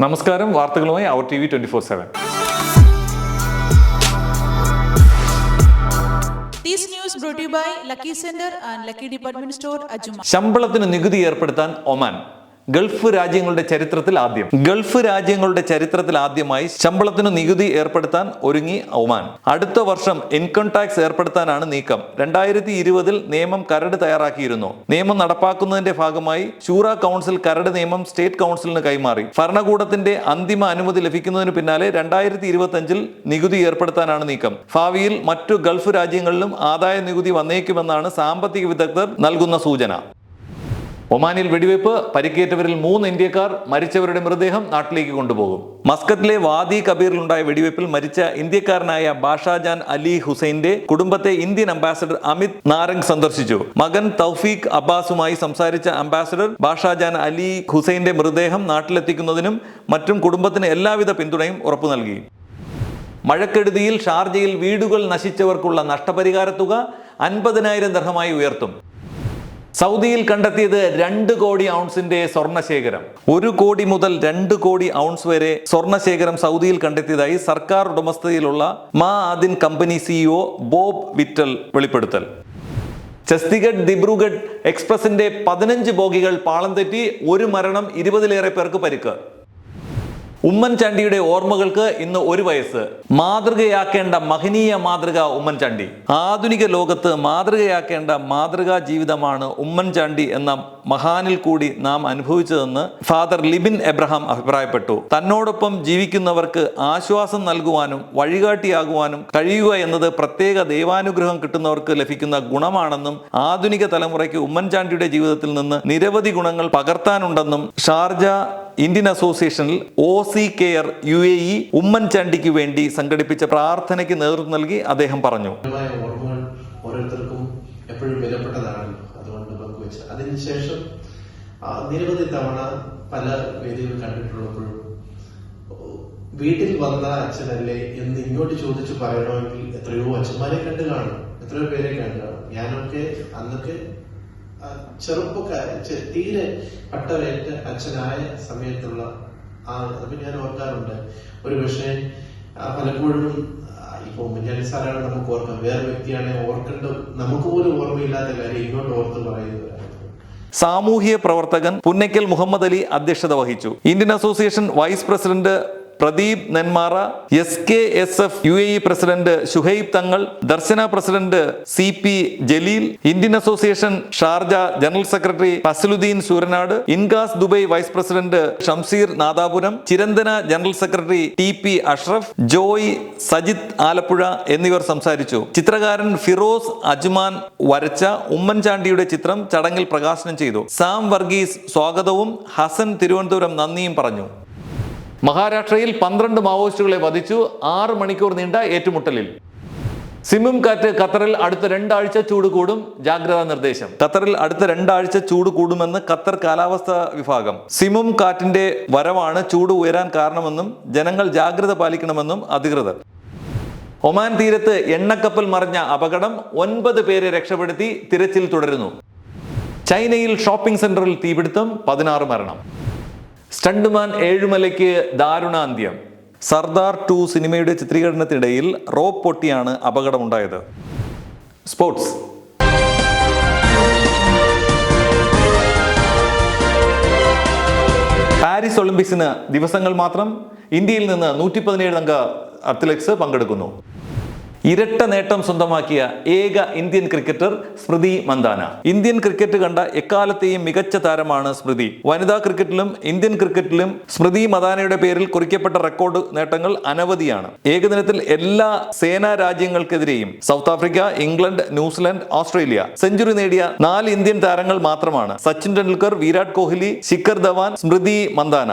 നമസ്കാരം വാർത്തകളുമായി അവർ T V twenty four seven. ശമ്പളത്തിന് നികുതി ഏർപ്പെടുത്താൻ ഒമാൻ. ഗൾഫ് രാജ്യങ്ങളുടെ ചരിത്രത്തിൽ ആദ്യം. ഗൾഫ് രാജ്യങ്ങളുടെ ചരിത്രത്തിൽ ആദ്യമായി ശമ്പളത്തിന് നികുതി ഏർപ്പെടുത്താൻ ഒരുങ്ങി ഒമാൻ. അടുത്ത വർഷം ഇൻകം ടാക്സ് ഏർപ്പെടുത്താനാണ് നീക്കം. രണ്ടായിരത്തി ഇരുപതിൽ നിയമം കരട് തയ്യാറാക്കിയിരുന്നു. നിയമം നടപ്പാക്കുന്നതിന്റെ ഭാഗമായി ശൂറ കൗൺസിൽ കരട് നിയമം സ്റ്റേറ്റ് കൗൺസിലിന് കൈമാറി. ഭരണകൂടത്തിന്റെ അന്തിമ അനുമതി ലഭിക്കുന്നതിന് പിന്നാലെ രണ്ടായിരത്തി ഇരുപത്തി നികുതി ഏർപ്പെടുത്താനാണ് നീക്കം. ഭാവിയിൽ മറ്റു ഗൾഫ് രാജ്യങ്ങളിലും ആദായ നികുതി വന്നേക്കുമെന്നാണ് സാമ്പത്തിക വിദഗ്ധർ നൽകുന്ന സൂചന. ഒമാനിൽ വെടിവെപ്പ് പരിക്കേറ്റവരിൽ മൂന്ന് ഇന്ത്യക്കാർ മരിച്ചവരുടെ മൃതദേഹം നാട്ടിലേക്ക് കൊണ്ടുപോകും. മസ്കറ്റിലെ വാദി കബീറിലുണ്ടായ വെടിവെപ്പിൽ മരിച്ച ഇന്ത്യക്കാരനായ ബാഷാജാൻ അലി ഹുസൈന്റെ കുടുംബത്തെ ഇന്ത്യൻ അംബാസഡർ അമിത് നാരംഗ് സന്ദർശിച്ചു. മകൻ തൗഫീഖ് അബ്ബാസുമായി സംസാരിച്ച അംബാസഡർ ബാഷാജാൻ അലി ഹുസൈന്റെ മൃതദേഹം നാട്ടിലെത്തിക്കുന്നതിനും മറ്റും കുടുംബത്തിന് എല്ലാവിധ പിന്തുണയും ഉറപ്പു നൽകി. മഴക്കെടുതിയിൽ ഷാർജയിൽ വീടുകൾ നശിച്ചവർക്കുള്ള നഷ്ടപരിഹാര തുക അൻപതിനായിരം ദർഹമായി ഉയർത്തും. സൗദിയിൽ കണ്ടെത്തിയത് രണ്ട് കോടി ഔൺസിന്റെ സ്വർണശേഖരം. ഒരു കോടി മുതൽ രണ്ട് കോടി ഔൺസ് വരെ സ്വർണശേഖരം സൗദിയിൽ കണ്ടെത്തിയതായി സർക്കാർ ഉടമസ്ഥതയിലുള്ള മാ ആദിൻ കമ്പനി സിഇഒ ബോബ് വിറ്റൽ വെളിപ്പെടുത്തൽ. ചസ്തിഗഡ് ദിബ്രുഗഡ് എക്സ്പ്രസിന്റെ പതിനഞ്ച് ബോഗികൾ പാളം തെറ്റി ഒരു മരണം ഇരുപതിലേറെ പേർക്ക് പരിക്ക്. ഉമ്മൻചാണ്ടിയുടെ ഓർമ്മകൾക്ക് ഇന്ന് ഒരു വയസ്സ്. മാതൃകയാക്കേണ്ട മഹനീയ മാതൃക ഉമ്മൻചാണ്ടി. ആധുനിക ലോകത്ത് മാതൃകയാക്കേണ്ട മാതൃകാ ജീവിതമാണ് ഉമ്മൻചാണ്ടി എന്ന മഹാനിൽ കൂടി നാം അനുഭവിച്ചതെന്ന് ഫാദർ ലിബിൻ എബ്രഹാം അഭിപ്രായപ്പെട്ടു. തന്നോടൊപ്പം ജീവിക്കുന്നവർക്ക് ആശ്വാസം നൽകുവാനും വഴികാട്ടിയാകുവാനും കഴിയുക എന്നത് പ്രത്യേക ദൈവാനുഗ്രഹം കിട്ടുന്നവർക്ക് ലഭിക്കുന്ന ഗുണമാണെന്നും ആധുനിക തലമുറയ്ക്ക് ഉമ്മൻചാണ്ടിയുടെ ജീവിതത്തിൽ നിന്ന് നിരവധി ഗുണങ്ങൾ പകർത്താനുണ്ടെന്നും Sharjah Indian അസോസിയേഷനിൽ O C care U A E ഉമ്മൻചാണ്ടിക്ക് വേണ്ടി സംഘടിപ്പിച്ച പ്രാർത്ഥനയ്ക്ക് നേതൃത്വം നൽകി അദ്ദേഹം പറഞ്ഞു. എപ്പോഴും അതിനുശേഷം നിരവധി തവണ പല വേദികൾ കണ്ടിട്ടുള്ളപ്പോഴും വീട്ടിൽ വന്ന അച്ഛനല്ലേ എന്ന് ഇങ്ങോട്ട് ചോദിച്ചു പറയണമെങ്കിൽ എത്രയോ അച്ഛന്മാരെ കണ്ടു കാണും എത്രയോ പേരെ കണ്ടു കാണും. ഞാനൊക്കെ അന്നൊക്കെ ചെറുപ്പക്കാര തീരെ പട്ടവേറ്റ അച്ഛനായ സമയത്തുള്ള ആ ഞാൻ ഓർക്കാറുണ്ട്. ഒരു പക്ഷേ പലപ്പോഴും ഇപ്പൊ ഉമ്മൻചാണ്ടി സാറാണ് നമുക്ക് ഓർക്കാം. വേറെ വ്യക്തിയാണ് ഓർക്കേണ്ട നമുക്ക് പോലും ഓർമ്മയില്ലാത്ത കാര്യം ഇങ്ങോട്ട് ഓർത്ത് പറയുന്നത്. സാമൂഹ്യ പ്രവർത്തകൻ പുന്നയ്ക്കൽ മുഹമ്മദ് അലി അധ്യക്ഷത വഹിച്ചു. Indian association vice president Pradeep Nenmara S K S F U A E president Shuhaib Thangal Darshana president C P Jaleel Indian association Sharjah general secretary Fazaluddeen Sooranad INCAS Dubai vice president Shamseer Nadapuram Chiranthana general secretary T P Ashraf Joy Sajith Alappuzha എന്നിവർ സംസാരിച്ചു. ചിത്രകാരൻ Firoz Ajman വരച്ച ഉമ്മൻചാണ്ടിയുടെ ചിത്രം ചടങ്ങിൽ പ്രകാശനം ചെയ്തു. Sam Varghese സ്വാഗതവും ഹസൻ തിരുവനന്തപുരം നന്ദിയും പറഞ്ഞു. മഹാരാഷ്ട്രയിൽ പന്ത്രണ്ട് മാവോയിസ്റ്റുകളെ വധിച്ചു ആറ് മണിക്കൂർ നീണ്ട ഏറ്റുമുട്ടലിൽ. സിമും കാറ്റ് ഖത്തറിൽ അടുത്ത രണ്ടാഴ്ച ചൂട് കൂടും ജാഗ്രതാ നിർദ്ദേശം. ഖത്തറിൽ അടുത്ത രണ്ടാഴ്ച ചൂട് കൂടുമെന്ന് ഖത്തർ കാലാവസ്ഥാ വിഭാഗം. സിമും കാറ്റിന്റെ വരവാണ് ചൂട് ഉയരാൻ കാരണമെന്നും ജനങ്ങൾ ജാഗ്രത പാലിക്കണമെന്നും അധികൃതർ. ഒമാൻ തീരത്ത് എണ്ണക്കപ്പൽ മറിഞ്ഞ അപകടം ഒൻപത് പേരെ രക്ഷപ്പെടുത്തി തിരച്ചിൽ തുടരുന്നു. ചൈനയിൽ ഷോപ്പിംഗ് സെന്ററിൽ തീപിടുത്തം പതിനാറ് മരണം. സ്റ്റണ്ടുമാൻ ഏഴുമലയ്ക്ക് ദാരുണാന്ത്യം. സർദാർ ടു സിനിമയുടെ ചിത്രീകരണത്തിനിടയിൽ റോപ്പ് പൊട്ടിയാണ് അപകടമുണ്ടായത്. സ്പോർട്സ്. പാരീസ് ഒളിമ്പിക്സിന് ദിവസങ്ങൾ മാത്രം ഇന്ത്യയിൽ നിന്ന് നൂറ്റി പതിനേഴ് അംഗ അത്ലറ്റ്സ് പങ്കെടുക്കുന്നു. ഇരട്ട നേട്ടം സ്വന്തമാക്കിയ ഏക Indian cricketer Smriti Mandhana. Indian cricket കണ്ട എക്കാലത്തെയും മികച്ച താരമാണ് സ്മൃതി. വനിതാ ക്രിക്കറ്റിലും ഇന്ത്യൻ ക്രിക്കറ്റിലും സ്മൃതി മദാനയുടെ പേരിൽ കുറിക്കപ്പെട്ട റെക്കോർഡ് നേട്ടങ്ങൾ അനവധിയാണ്. ഏകദിനത്തിൽ എല്ലാ സേനാ രാജ്യങ്ങൾക്കെതിരെയും South Africa England New Zealand Australia century നേടിയ നാല് ഇന്ത്യൻ താരങ്ങൾ മാത്രമാണ്. സച്ചിൻ ടെണ്ടുൽക്കർ വിരാട് കോഹ്ലി ശിഖർ ധവാൻ സ്മൃതി മന്ദാന.